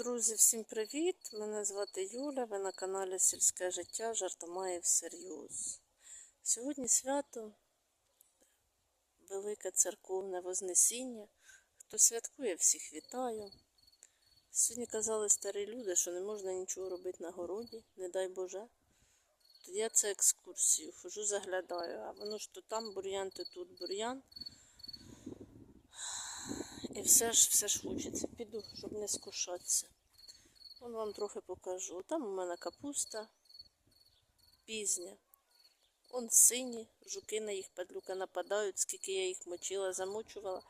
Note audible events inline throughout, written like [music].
Друзі, всім привіт! Мене звати Юля, ви на каналі Сільське життя Жартомає всерйоз. Сьогодні свято Велике церковне Вознесіння. Хто святкує, всіх вітаю. Сьогодні казали старі люди, що не можна нічого робити на городі, не дай Боже. Тоді я це екскурсію, хожу, заглядаю, а воно ж то там бур'ян, то тут бур'ян. І все ж все ж хочеться. Піду, щоб не скушатися. Вон вам трохи покажу. Там у мене капуста пізня. Он сині, жуки на їх падлюка нападають, скільки я їх мочила, замочувала.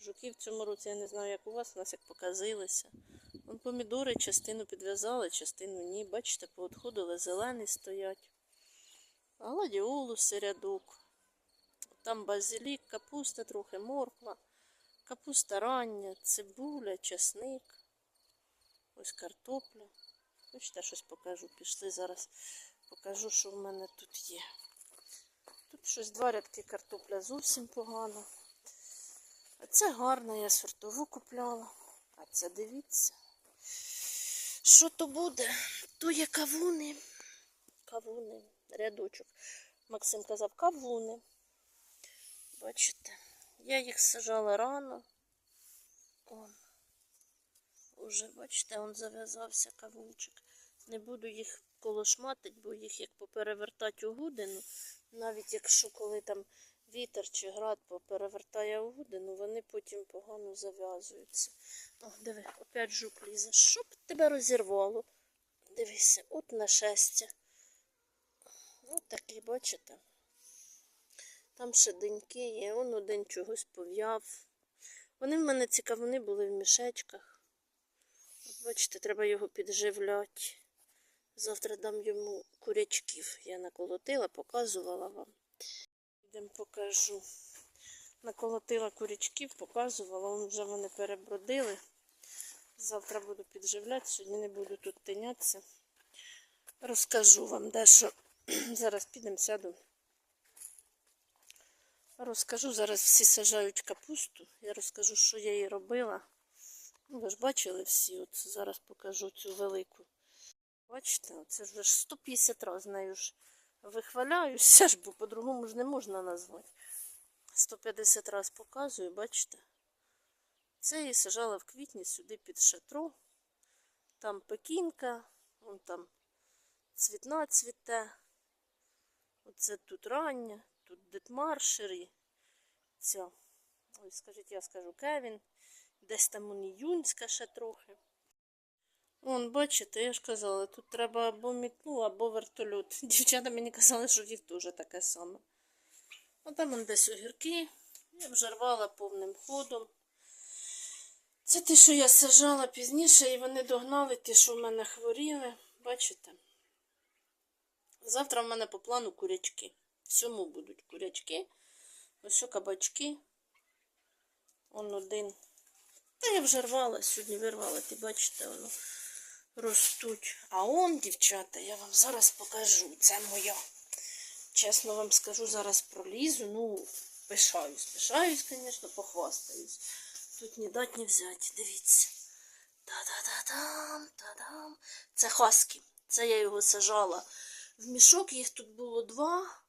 Жуки в цьому році, я не знаю, як у вас, у нас як показилися. Вон помідори частину підв'язали, частину ні. Бачите, поотходили, зелені стоять. Гладіолуси рядок. Там базилік, капуста трохи, морква. Капуста рання, цибуля, часник. Ось картопля. Хочете, щось покажу. Пішли зараз покажу, що в мене тут є. Тут щось два рядки картопля зовсім погано. А це гарно, я сортову купляла. А це дивіться. Що то буде? То є кавуни. Кавуни. Рядочок. Максим казав кавуни. Бачите? Я їх сажала рано. Он. Уже, бачите, он зав'язався кавунчик. Не буду їх колошматить, бо їх як поперевертати у гудину. Навіть якщо коли там вітер чи град поперевертає у гудину, вони потім погано зав'язуються. О, диви, опять жук лізе. Що б тебе розірвало? Дивися, от нашестя. От такий, бачите? Там ще деньки є, он один чогось пов'яв. Вони в мене цікаві, вони були в мішечках. От бачите, треба його підживляти. Завтра дам йому курячків. Я наколотила, показувала вам. Йдемо покажу. Наколотила курячків, показувала, Вон вже вони перебродили. Завтра буду підживляти, сьогодні не буду тут тинятися. Розкажу вам дещо. [clears throat] Зараз підемо, сяду. Розкажу, зараз всі сажають капусту. Я розкажу, що я її робила. Ну, ви ж бачили всі, от зараз покажу цю велику. Бачите, це ж вже 150 разів нею ж вихваляюся, ж, бо по-другому ж не можна назвати. 150 разів показую, бачите? Це її сажала в квітні сюди під шатро. Там пекінка, вон там цвітна цвіте. Оце тут рання, тут Детмаршер і ця. Ой, скажіть, я скажу Кевін. Десь там он іюнська ще трохи. Вон, бачите, я ж казала, тут треба або мітлу, або вертольот. [laughs] Дівчата мені казали, що їх теж таке саме. А там он десь огірки. Я вже рвала повним ходом. Це те, що я сажала пізніше, і вони догнали ті, що в мене хворіли. Бачите? Завтра в мене по плану курячки. Всьому будуть курячки. Ось що кабачки. Он один. Та я вже рвала, сьогодні вирвала, ти бачите, воно ростуть. А он, дівчата, я вам зараз покажу. Це моя. Чесно вам скажу, зараз пролізу. Ну, пишаюсь, пишаюсь, звісно, похвастаюсь. Тут ні дать, ні взяти. Дивіться. Та-да-да-дам, та-дам. Це хаски. Це я його сажала. В мішок їх тут було два.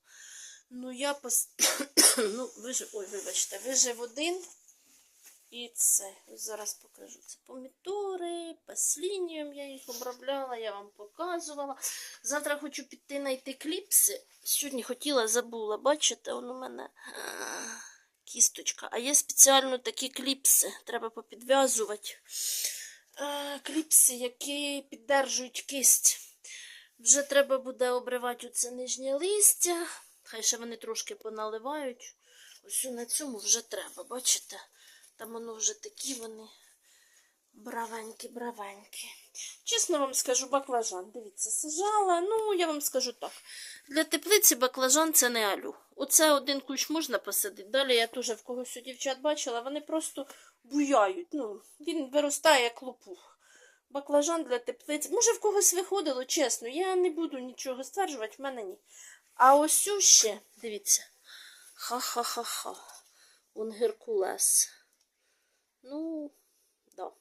Ну, я пос... [coughs] ну, вижив, ой, вибачте, вижив один. І це, зараз покажу. Це помідори, паслінієм я їх обробляла, я вам показувала. Завтра хочу піти знайти кліпси. Сьогодні хотіла, забула. Бачите, он у мене кісточка. А є спеціально такі кліпси. Треба попідв'язувати. Е, Кліпси, які піддержують кисть. Вже треба буде обривати оце нижнє листя. Хай ще вони трошки поналивають. Ось на цьому вже треба, бачите? Там воно вже такі вони бравенькі-бравенькі. Чесно вам скажу, баклажан. Дивіться, сажала. Ну, я вам скажу так. Для теплиці баклажан це не алю. Оце один кущ можна посадити. Далі я теж в когось у дівчат бачила, вони просто буяють. Ну, він виростає як лопух. Баклажан для теплиці. Може, в когось виходило, чесно. Я не буду нічого стверджувати, в мене ні. А ось ще, дивіться. Ха-ха-ха-ха. Он Геркулес. Ну, да.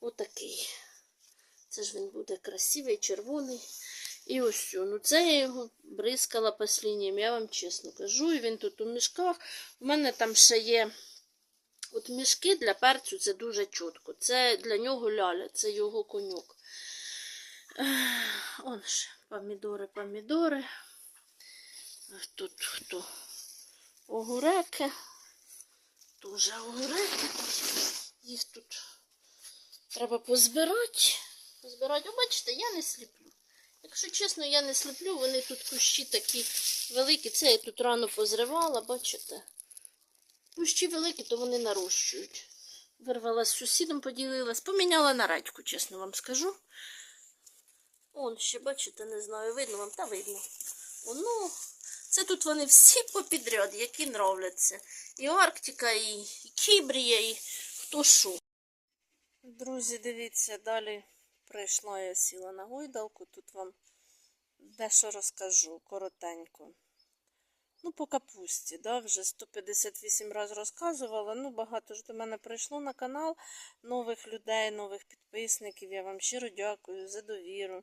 Отакий. Це ж він буде красивий, червоний. І ось. Ну це я його бризкала посліннім, я вам чесно кажу. І він тут у мішках. У мене там ще є. От мішки для перцю це дуже чітко. Це для нього ляля, це його конюк. Он ж помідори, помідори. Тут хто? Огуреки. Дуже огуреки. Їх тут треба позбирати. Позбирати. О, бачите, я не сліплю. Якщо чесно, я не сліплю, вони тут кущі такі великі. Це я тут рано позривала, бачите? Кущі великі, то вони нарощують. Вирвала з сусідом, поділилась, поміняла на радьку, чесно вам скажу. Он ще, бачите, не знаю, видно вам, та видно. Воно, це тут вони всі попідряд, які нравляться. І Арктика, і, Кібрія, і хто що. Друзі, дивіться, далі прийшла я сіла на гойдалку. Тут вам дещо розкажу коротенько. Ну, по капусті, да, вже 158 разів розказувала. Ну, багато ж до мене прийшло на канал нових людей, нових підписників. Я вам щиро дякую за довіру.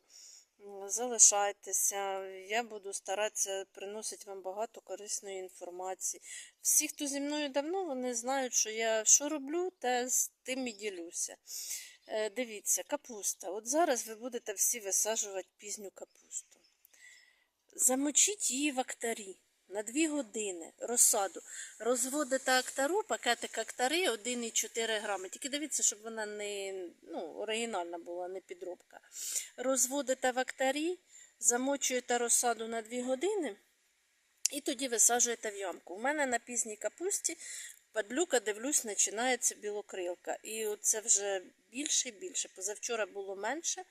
Залишайтеся, я буду старатися приносити вам багато корисної інформації. Всі, хто зі мною давно, вони знають, що я що роблю, те з тим і ділюся. Е, Дивіться, капуста. От зараз ви будете всі висаджувати пізню капусту. Замочіть її в актарі на 2 години розсаду. Розводите актару, пакетик актари 1,4 грами. Тільки дивіться, щоб вона не ну, оригінальна була, не підробка. Розводите в актарі, замочуєте розсаду на 2 години і тоді висаджуєте в ямку. У мене на пізній капусті падлюка, дивлюсь, починається білокрилка. І це вже більше і більше. Позавчора було менше.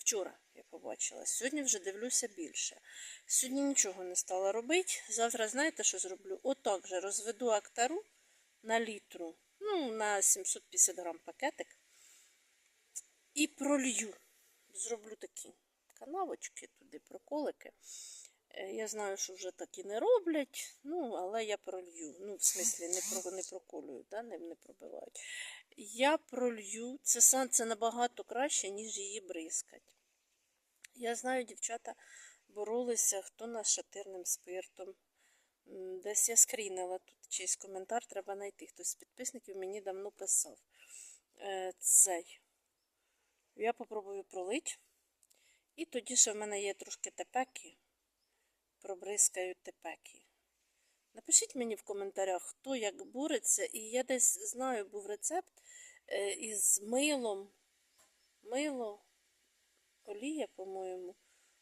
Вчора я побачила, сьогодні вже дивлюся більше. Сьогодні нічого не стала робити. Завтра знаєте, що зроблю? Отак же розведу актару на літру, ну, на 750 грам пакетик. І пролью. Зроблю такі канавочки туди, проколики. Е, Я знаю, що вже так і не роблять, ну, але я пролью. Ну, в смислі, не, про, не проколюють, да? не, не пробивають. Я пролью, це, сам- набагато краще, ніж її бризкать. Я знаю, дівчата боролися, хто нашатирним спиртом. Десь я скрінила тут чийсь коментар, треба знайти. Хтось з підписників мені давно писав. Е, цей. Я попробую пролить. І тоді ще в мене є трошки тепеки. Пробризкаю тепеки. Напишіть мені в коментарях, хто як бореться. І я десь знаю, був рецепт е, із милом. Мило, олія, по-моєму.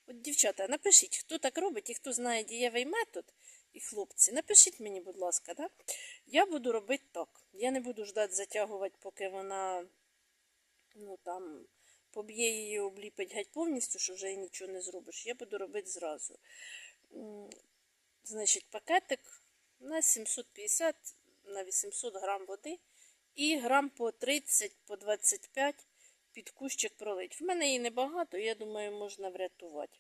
От, дівчата, напишіть, хто так робить і хто знає дієвий метод, і хлопці, напишіть мені, будь ласка, да? я буду робити так. Я не буду ждати затягувати, поки вона ну, там, поб'є її, обліпить геть повністю, що вже і нічого не зробиш. Я буду робити зразу. Значить, пакетик на 750 на 800 грам води і грам по 30, по 25 під кущик пролить. В мене її небагато, я думаю, можна врятувати.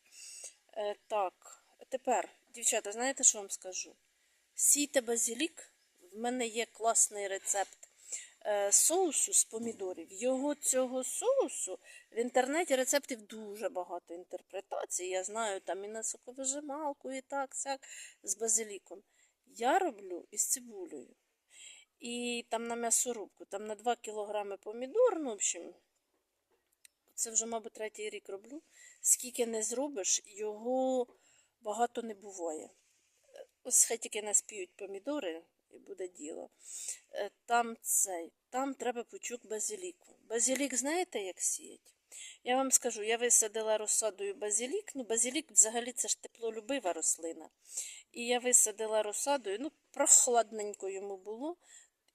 Е, так, тепер, дівчата, знаєте, що вам скажу? Сійте базилік. В мене є класний рецепт соусу з помідорів. Його цього соусу в інтернеті рецептів дуже багато інтерпретацій. Я знаю там і на соковижималку, і так, сяк, з базиліком. Я роблю із цибулею. І там на м'ясорубку, там на 2 кілограми помідор, ну, в общем, це вже, мабуть, третій рік роблю. Скільки не зробиш, його багато не буває. Ось хай тільки наспіють помідори і буде діло. Е, Там цей, там треба пучок базиліку. Базилік знаєте, як сіять? Я вам скажу, я висадила розсадою базилік. Ну, базилік взагалі це ж теплолюбива рослина. І я висадила розсадою, ну, прохладненько йому було,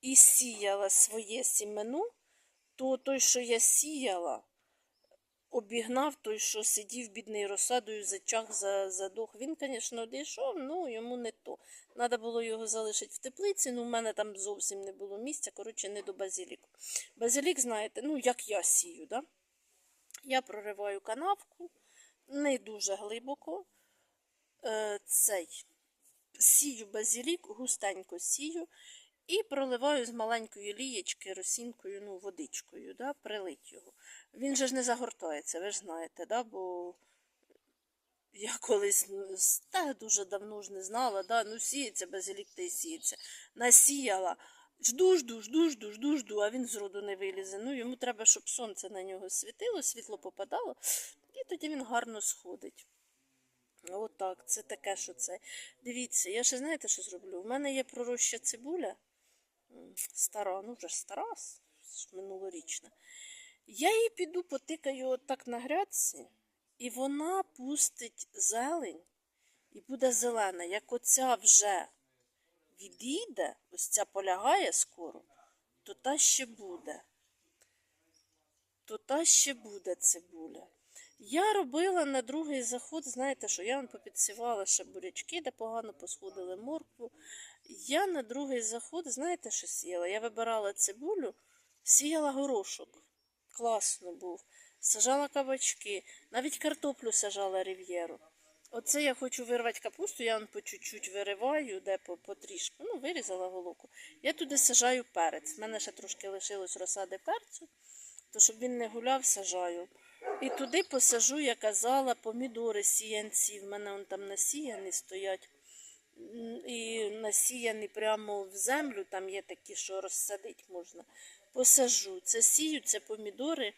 і сіяла своє сімено, то той, що я сіяла, обігнав той, що сидів бідний розсадою, зачах за, задох. Він, звісно, одійшов, ну йому не то. Треба було його залишити в теплиці, ну в мене там зовсім не було місця, коротше, не до базиліку. Базилік, знаєте, ну як я сію, да? я прориваю канавку, не дуже глибоко. Е, цей сію базилік, густенько сію. І проливаю з маленької лієчки росінкою, ну, водичкою, да, прилить його. Він же ж не загортається, ви ж знаєте, да, бо я колись та дуже давно ж не знала, да, ну сіється базилік та й сіється. Насіяла. Жду, жду, жду, жду, жду, жду, а він зроду не вилізе. Ну, йому треба, щоб сонце на нього світило, світло попадало, і тоді він гарно сходить. Отак, це таке, що це. Дивіться, я ще знаєте, що зроблю? У мене є пророща цибуля. Стара, ну вже стара, минулорічна. Я її піду потикаю отак на грядці, і вона пустить зелень і буде зелена. Як оця вже відійде, ось ця полягає скоро, то та ще буде. То та ще буде цибуля. Я робила на другий заход, знаєте що, я вам попідсівала ще бурячки, де погано посходили моркву. Я на другий заход, знаєте, що сіяла? Я вибирала цибулю, сіяла горошок. Класно був. Сажала кабачки, навіть картоплю сажала рів'єру. Оце я хочу вирвати капусту, я по чуть-чуть вириваю, де по, потрішку. Ну, вирізала головку. Я туди сажаю перець. В мене ще трошки лишилось розсади перцю, то щоб він не гуляв, сажаю. І туди посажу, я казала, помідори сіянці. В мене вон там насіяні стоять. І насіяні прямо в землю, там є такі, що розсадити можна. Посажу. Це сію, це помідори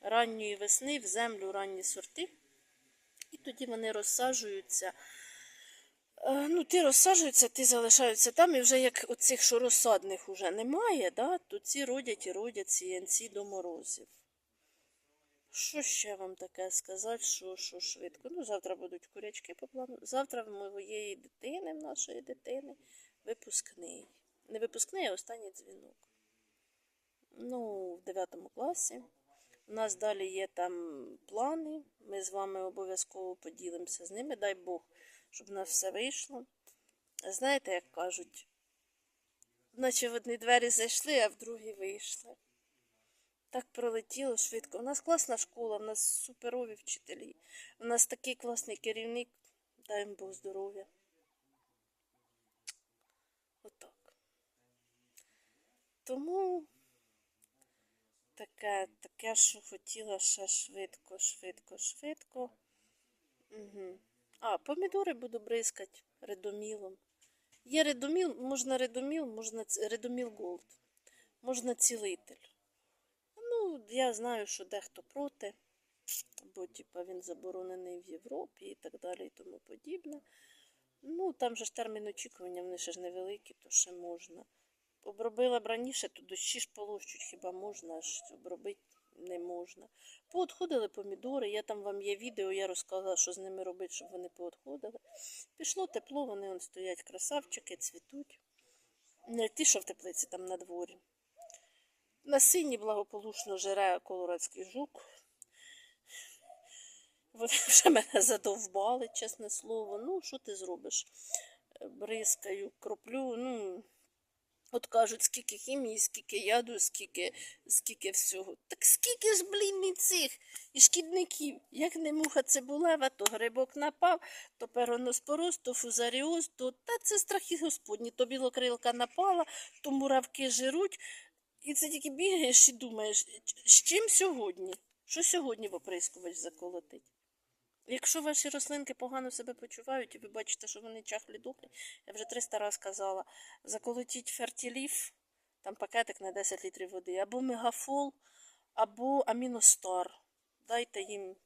ранньої весни в землю ранні сорти. І тоді вони розсаджуються. Е, Ну, ті розсаджуються, ті залишаються там, і вже як оцих, що розсадних уже немає, да, то ці родять і родять сіянці до морозів. Що ще вам таке сказати, що, що швидко? Ну, завтра будуть курячки по плану. Завтра в моєї дитини, в нашої дитини, випускний. Не випускний, а останній дзвінок. Ну, в 9 класі. У нас далі є там плани. Ми з вами обов'язково поділимося з ними. Дай Бог, щоб в нас все вийшло. Знаєте, як кажуть, наче в одні двері зайшли, а в другі вийшли. Так пролетіло швидко. У нас класна школа, у нас суперові вчителі. У нас такий класний керівник. Дай їм Бог здоров'я. Отак. Тому таке, таке, що хотіла ще швидко, швидко, швидко. Угу. А, помідори буду бризкати редомілом. Є редоміл, можна редоміл, можна редоміл голд, можна цілитель. Ну, я знаю, що дехто проти, бо типа, він заборонений в Європі і так далі і тому подібне. Ну, там же ж термін очікування, вони ще ж невеликі, то ще можна. Обробила б раніше, то дощі ж полощуть, хіба можна, ж обробити не можна. Поотходили помідори, я там вам є відео, я розказала, що з ними робити, щоб вони поотходили. Пішло тепло, вони он стоять красавчики, цвітуть. Не ті, що в теплиці там на дворі. На сині благополучно жере колорадський жук. Вони [laughs] вже мене задовбали, чесне слово. Ну, що ти зробиш? Бризкаю, кроплю, ну. От кажуть, скільки хімії, скільки яду, скільки, скільки всього. Так скільки ж, блін, і цих і шкідників. Як не муха цибулева, то грибок напав, то пероноспороз, то фузаріоз, то та це страхи господні. То білокрилка напала, то муравки жируть. І це тільки бігаєш і думаєш, з чим сьогодні? Що сьогодні поприскувач заколотить? Якщо ваші рослинки погано себе почувають, і ви бачите, що вони чахлі духлі, я вже 300 разів казала, заколотіть фертіліф, там пакетик на 10 літрів води, або мегафол, або аміностар. Дайте їм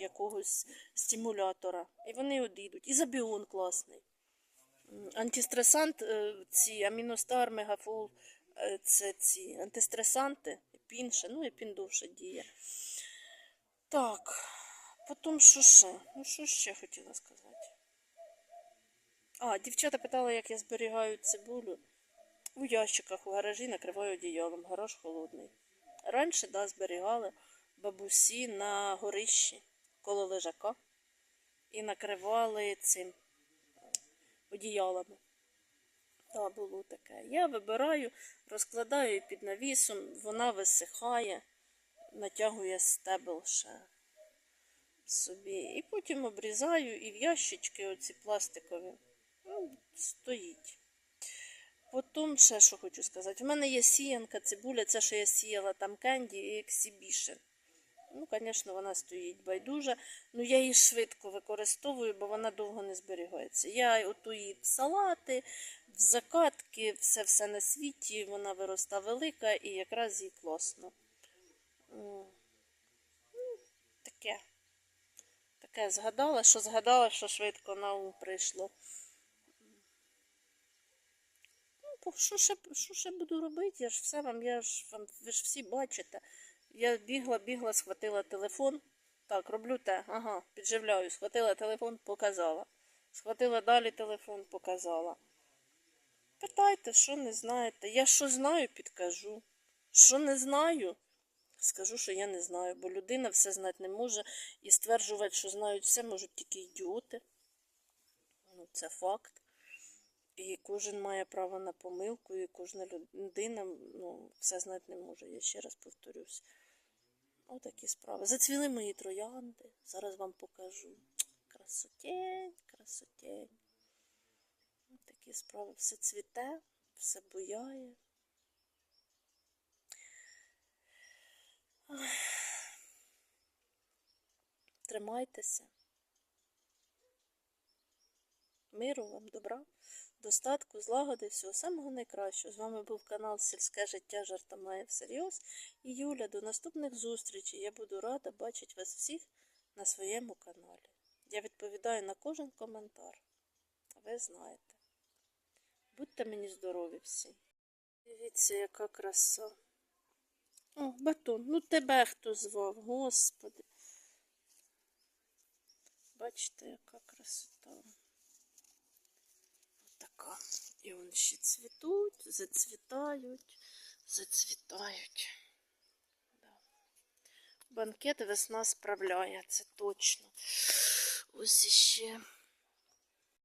якогось стимулятора. І вони одійдуть. І забіон класний. Антистресант, е, ці аміностар, мегафол, це ці антистресанти, епін ще, ну епін довше діє. Так, потім що ще? Ну, що ще хотіла сказати? А, дівчата питали, як я зберігаю цибулю. У ящиках у гаражі накриваю одіялом, гараж холодний. Раніше, да, зберігали бабусі на горищі коло лежака і накривали цим одіялами. Так, було таке. Я вибираю, розкладаю під навісом, вона висихає, натягує стебел ще собі. І потім обрізаю і в ящички оці пластикові. Ну, стоїть. Потім ще що хочу сказати. В мене є сіянка, цибуля, це що я сіяла там кенді і ексібішн. Ну, звісно, вона стоїть байдуже. Ну, я її швидко використовую, бо вона довго не зберігається. Я оту її в салати, в закатки, все все на світі, вона вироста велика і якраз їй класно. Ну, Таке. Таке згадала, що згадала, що швидко на ум прийшло. Ну, що ще, що ще буду робити? Я ж все вам, я ж вам, ви ж всі бачите. Я бігла, бігла, схватила телефон. Так, роблю те. Ага, підживляю. Схватила телефон, показала. Схватила далі телефон, показала. Питайте, що не знаєте. Я що знаю, підкажу. Що не знаю, скажу, що я не знаю, бо людина все знати не може і стверджувати, що знають все, можуть тільки ідіоти. Ну, це факт. І кожен має право на помилку, і кожна людина ну, все знати не може. Я ще раз повторюсь. Отакі справи. Зацвіли мої троянди. Зараз вам покажу. Красотень, красотень. Такі справи. Все цвіте, все буяє. Тримайтеся. Миру вам, добра, достатку, злагоди, всього самого найкращого. З вами був канал Сільське життя жарта має всерйоз. І Юля, до наступних зустрічей. Я буду рада бачити вас всіх на своєму каналі. Я відповідаю на кожен коментар. Ви знаєте. Будьте мені здорові всі. Дивіться, яка краса. О, батон, ну тебе хто звав, господи. Бачите, яка красота. Така. І вони ще цвітуть, зацвітають, зацвітають. Да. Банкет весна справляє, це точно. Ось іще